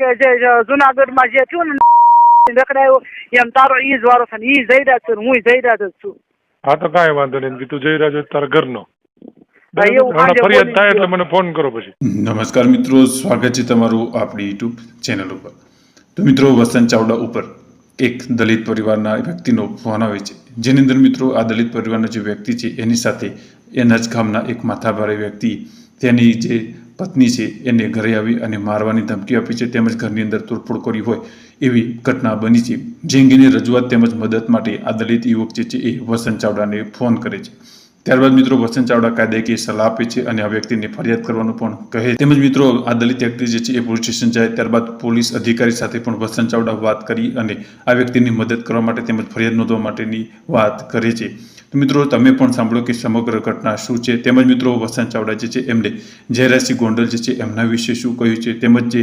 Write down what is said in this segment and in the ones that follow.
કે જે જુનાગઢમાં જે થયું ને રખડાયો એમ તારો ઈ જ વારો છે ને ઈ રહ્યા છે હું જયરાજ જ છું. હા તો કાંઈ વાંધો નહીં કીધું જયરાજ હોય તારા ઘરનો. ફરિયાદ થાય એટલે મને ફોન કરો પછી. નમસ્કાર મિત્રો સ્વાગત છે તમારું આપણી યુટ્યુબ ચેનલ ઉપર. તો મિત્રો વસંત ચાવડા ઉપર એક દલિત પરિવારના વ્યક્તિનો ફોન આવે છે. જેની અંદર મિત્રો આ દલિત પરિવારનો જે વ્યક્તિ છે એની સાથે એના જ ગામના એક માથાભારે વ્યક્તિ તેની જે પત્ની છે, એને ઘરે આવી અને મારવાની ધમકી આપી છે, તેમજ ઘરની અંદર તોડફોડ કરી હોય એવી ઘટના બની છે. જે રજૂઆત તેમજ મદદ માટે આ દલિત યુવક જે છે એ વસંત ચાવડાને ફોન કરે છે. ત્યારબાદ મિત્રો, વસંત ચાવડા કાયદાકીય સલાહ આપે છે અને આ વ્યક્તિને ફરિયાદ કરવાનું પણ કહે. તેમજ મિત્રો આ દલિત વ્યક્તિ જે છે એ પોલીસ સ્ટેશન જાય, ત્યારબાદ પોલીસ અધિકારી સાથે પણ વસંત ચાવડા વાત કરી અને આ વ્યક્તિની મદદ કરવા માટે તેમજ ફરિયાદ નોંધવા માટેની વાત કરે છે. તો મિત્રો, તમે પણ સાંભળો કે સમગ્ર ઘટના શું છે? તેમજ મિત્રો, વસંત ચાવડા જે છે, એમને જયરાજસિંહ ગોંડલ જે છે, એમના વિશે શું કહ્યું છે? તેમજ જે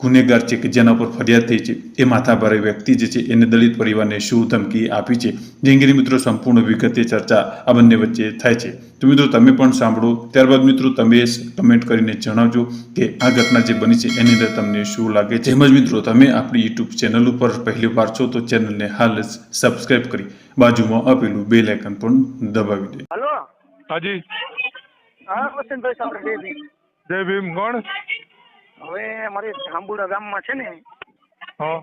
ગુનેગાર છે કે જેના પર ફરિયાદ થઈ છે એ માથાભારે વ્યક્તિ જે છે એને દલિત પરિવારને શું ધમકી આપી છે? જે અંગેની મિત્રો સંપૂર્ણ વિગતે ચર્ચા આ બંને વચ્ચે થાય છે. તો મિત્રો તમે પણ સાંભળો. ત્યારબાદ મિત્રો તમે કમેન્ટ કરીને જણાવજો કે આ ઘટના જે બની છે એની અંદર તમને શું લાગે છે? તેમજ મિત્રો તમે આપણી યુટ્યુબ ચેનલ ઉપર પહેલી વાર છો તો ચેનલને હાલ જ સબસ્ક્રાઇબ કરી બાજુમાં આપેલું બેલ આઇકન પણ દબાવી દે. હલો? હાજી. હા વસંતભાઈ સાંભળે જય ભીમ. જય ભીમ. કોણ? હવે અમારે જાંબુડા ગામમાં છે ને હા.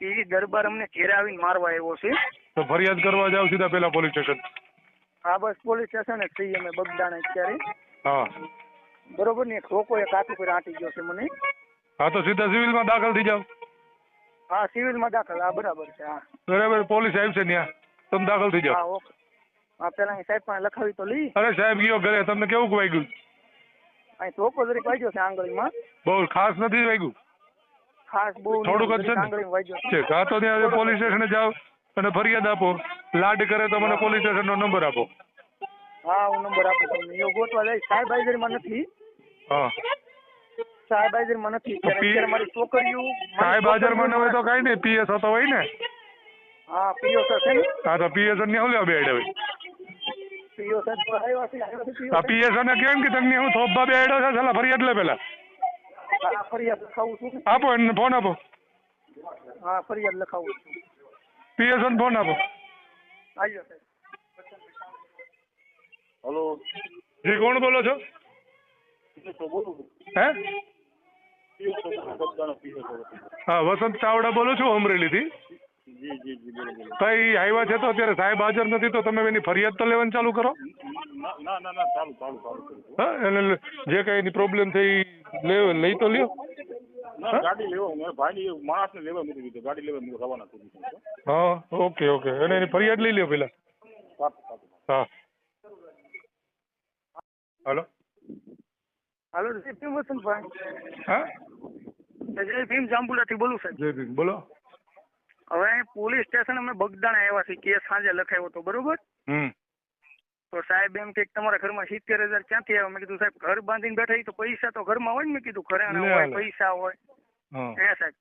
એ દરબાર અમને ઘેરે આવીને મારવા આવ્યો છે. તો ફરિયાદ કરવા જાવ સીધા પેલા પોલીસ સ્ટેશન. હા બસ પોલીસ સ્ટેશન જ થઈ અમે બગદાણા અત્યારે. હા. બરોબર ને લોકો એક હાથ ઉપર આંટી ગયો છે મને. હા તો સીધા સિવિલમાં દાખલ થઈ જાવ હા સિવિલમાં દાખલ હા બરાબર છે હા. બરાબર પોલીસ આવશે ત્યાં તમે દાખલ થઈ જાવ હા ઓકે. હા પેલા સાહેબ પાસે લખાવી તો લઈ. અરે સાહેબ ગયો ઘરે તમને કેવું વાગ્યું અહીં ધોકો જરીક વાગ્યો છે આંગળીમાં. બહુ ખાસ નથી વાગ્યું. ખાસ બહુ થોડુંક જ છે આંગળીમાં વાગ્યો છે. કાં તો ત્યાં પોલીસ સ્ટેશને જાઓ અને ફરિયાદ આપો. લાડ કરે તો મને પોલીસ સ્ટેશનનો નંબર આપો. હા હું નંબર આપું તમને. એવું ગોતવા જાય. સાહેબ હાજરીમાં નથી. હા. સાહેબ હાજરીમાં નથી. અત્યારે મારી છોકરીઓ સાહેબ હાજરમાં ન હોય તો કઈ કાંઈ નહીં. પીએસ હતો હોય ને? હા પીએસ હશે ને. હા તો પીએસ ને હું લેવા બેડ હવે પીઓ સર આવ્યા છે આવ્યા છે આ પીએસ ને કેમ કે તમને હું થોભા બેડો છે ચાલો ફરી લે પેલા. હા ફરિયાદ લખાવું છું આપો એને ફોન આપો. હા ફરિયાદ લખાવું છું. પીએસ ને ફોન આપો. આવ્યો સાહેબ હલો. જી કોણ બોલો છો? હે? હા વસંત ચાવડા બોલું છું અમરેલીથી. જી જી જી બોલો બોલો. કઈ આવ્યા છે તો અત્યારે સાહેબ હાજર નથી તો તમે એની ફરિયાદ તો લેવાનું ચાલુ કરો? ના ના ના ના ચાલુ ચાલુ ચાલુ કરું હા એને જે કઈ એની પ્રોબ્લેમ થઈ લે લઈ તો લ્યો. ના ગાડી લેવા મારા ભાઈની માણસને લેવા મૂકી દીધો. ગાડી લેવા મૂકી રવાના થઈ દીધો હા ઓકે ઓકે. અને એની ફરિયાદ લઈ લ્યો પેલા. હા. હાલો. હાલો જય ભીમ વસંતભાઈ. હા? જય ભીમ જાંબુલાથી બોલું સાહેબ. જય ભીમ બોલો. હવે પોલીસ સ્ટેશન અમે બગદાણા આવ્યા છીએ કેસ સાંજે લખાયો હતો બરોબર? તો સાહેબ એમ કે તમારા ઘરમાં સિત્તેર હજાર ક્યાંથી આવ્યા મેં કીધું સાહેબ ઘર બાંધીને બેઠા તો પૈસા તો ઘરમાં હોય ને? મેં કીધું ઘરેણા હોય પૈસા હોય. હે. સાહેબ.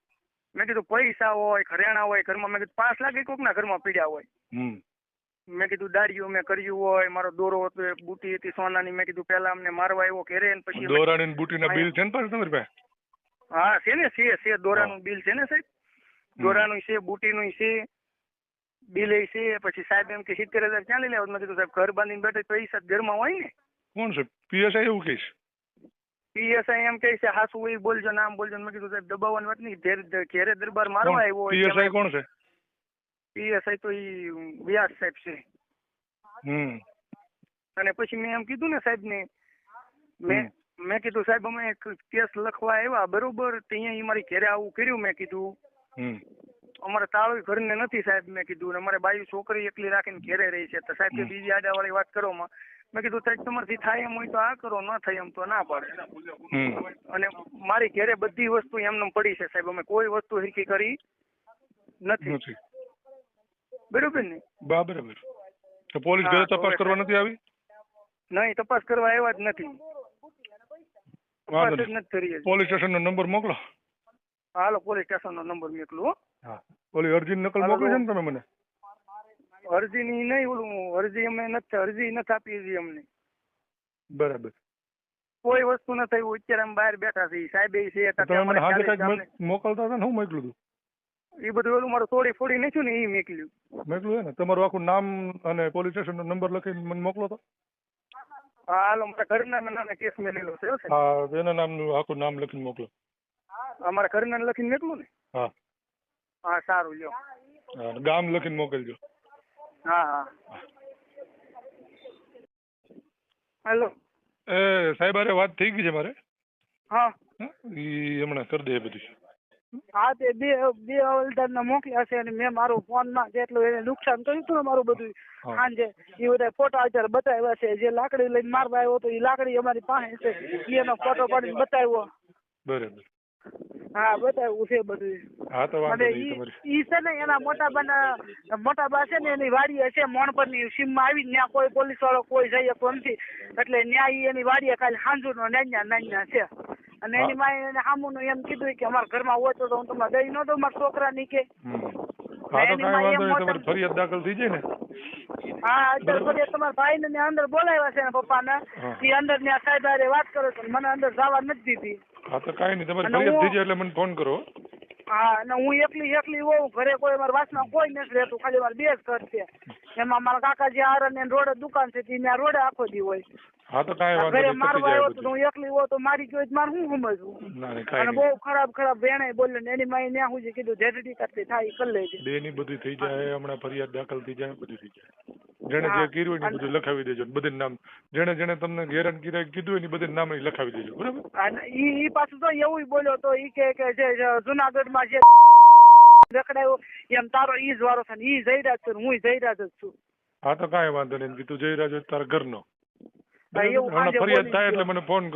મેં કીધું પૈસા હોય ઘરેણા હોય ઘરમાં. મેં કીધું પાંચ લાખ કોકના ઘરમાં પીડ્યા હોય? મેં કીધું દાડીઓ મેં કર્યું હોય મારો દોરો હતો બુટી હતી સોનાની. મેં કીધું પેલા અમને મારવા આવ્યો ઘેરે પછી દોરાની ને બુટીના બિલ છે ને પાછું તમારી પાસે? હા છે ને છે છે દોરાનું બિલ છે ને સાહેબ? દોરાનું છે બુટીનું છે બિલ છે પછી સાહેબ એમ કે સિત્તેર હજાર ક્યાં લઈ લેવા? મેં કીધું સાહેબ ઘર બાંધીને બેઠા પૈસા ઘરમાં હોય ને. કોણ છે પીએસઆઈ એવું કહીશ. પીએસઆઈ એમ કહે છે હાસુ એ બોલજો નામ બોલજો. મેં કીધું સાહેબ દબાવવાની વાત નહીં ઘેરે દરબાર મારવા આવ્યો પીએસઆઈ કોણ છે? પીએસઆઈ તો ઈ વ્યાસ સાહેબ છે. હમ. અને પછી મેં એમ કીધું ને સાહેબ ને મેં મેં કીધું સાહેબ અમે એક કેસ લખવા આવ્યા બરોબર? ત્યાં મારી ઘેરે આવું કર્યું મેં કીધું. અમારે તાળું ઘરને નથી સાહેબ મેં કીધું અમારે બાયું છોકરી એકલી રાખીને ઘેરે રહી છે. તો સાહેબ કે બીજી આડાવાળી વાત કરો માં. મેં કીધું સાહેબ તમારથી થાય એમ હોય તો આ કરો ન થાય એમ તો ના પાડે. અને મારી ઘેરે બધી વસ્તુ એમને પડી છે સાહેબ. અમે કોઈ વસ્તુ હિરકી કરી નથી. બરોબર ને? બા બરાબર. તો પોલીસ ઘરે તપાસ કરવા નથી આવી? નહીં તપાસ કરવા આવ્યા જ નથી. તપાસ જ નથી કરી પોલીસ સ્ટેશનનો નંબર મોકલો. હાલો પોલીસ સ્ટેશનનો નંબર મોકલું હો. હા. ઓલી અરજી નકલ મોકલી છે ને તમે મને? અરજીની નહીં ઓલું અરજી અમે નથી અરજી નથી આપી હતી અમને. બરાબર. કોઈ વસ્તુ ન થયું અત્યારે અમે બહાર બેઠા છીએ. સાહેબ એ છે તો તમે મને કંઈક મોક- મોકલતા હતા ને હું મોકલું હતું એ બધું ઓલું મારું તોડી ફોડી નાખ્યું ને એ મેકલ્યું. મોકલું છે ને? તમારું આખું નામ અને પોલીસ સ્ટેશનનો નંબર લખીને મને મોકલો તો. હા હાલો મારા ઘરના નામે કેસ મેલેલો છે. હા એના નામનું આખું નામ લખીને મોકલો. અમારા ઘરના લખીને મોકલું ને? હા. હા સારું લ્યો. ગામ લખીને મોકલજો. હા હા. હેલો. એ સાહેબ અરે વાત થઈ ગઈ છે મારે? હા. ઈ હમણાં કરી દે બધું. હા તે બે બે હવલદાર મોકલ્યા છે અને મેં મારું ફોનમાં જેટલું એને નુકસાન કર્યું હતું ને મારું બધું. સાંજે એ બધા ફોટા અત્યારે બતાવ્યા છે. જે લાકડી લઈને મારવા આવ્યો હતો એ લાકડી અમારી પાસે છે. એનો ફોટો પાડીને બતાવ્યો. બરાબર. હા બતાવ્યું છે બધું હા તો વાંધો નહીં ઈ છે ને એના મોટા બા મોટા બા છે ને એની છે મોણપરની સીમમાં આવી ત્યાં કોઈ પોલીસ વાળો કોઈ જઈ શકતો નથી. એટલે ન્યાય એની વાડીએ ખાલી હાંજુનો નાન્યા નાન્યા છે. અને એની માએ એને સામુનું એમ કીધું કે અમારા ઘરમાં હોય તો હું તમને દઈ ન દઉં મારા છોકરાની કે. હમ. હા તો કાંઈ વાંધો નહીં તમારી ફરિયાદ દાખલ થઈ જાય ને. હા અત્યારે ફરી તમારા ભાઈને ને અંદર બોલાવ્યા છે ને પપ્પાને. એ અંદર ને સાહેબ હારે વાત કરો છો મને અંદર જવા નથી દીધી. હા તો કાંઈ નહીં તમારી ફરિયાદ થઈ જાય એટલે મને ફોન કરો. હા અને હું એકલી એકલી હોઉં ઘરે કોઈ મારા વાસમાં કોઈ નથી રહેતું ખાલી મારે બે જ ઘર છે. એમાં મારા કાકાજી આરન રોડે દુકાન છે તે ત્યાં રોડે આખો દી હોય. હા તો કાંઈ વાંધો ઘરે નહીં મારવા આવ્યો તો હું એકલી હોઉં તો મારી જોઈ મારે શું સમજવું? અને બહુ ખરાબ ખરાબ વેણે બોલ્યો ને એની માએ ત્યાં હું કીધું જેટલી કરતી થાય કરી લેજે. બેની બધી થઈ જાય હમણાં ફરિયાદ દાખલ થઈ જાય બધું થઈ જાય. હા. જે કર્યું એની બધું લખાવી દેજો બધે નામ. જેને જેને તમને હેરાન કર્યા કીધું એની બધે નામ લખાવી દેજો બરાબર? અને ઈ ઈ પાછું તો એવું બોલ્યો તો ઈ કે કે જે જુનાગઢ જુનાગઢમાં જે રખડાયો એમ તારો ઈ જ વારો છે ને ઈ જયરાજ છે હું હું જયરાજ જ છું. હા તો કાંઈ વાંધો નહીં. કીધું જયરાજ તારા ઘરનો. એવું ફરિયાદ થાય એટલે મને ફોન કરો.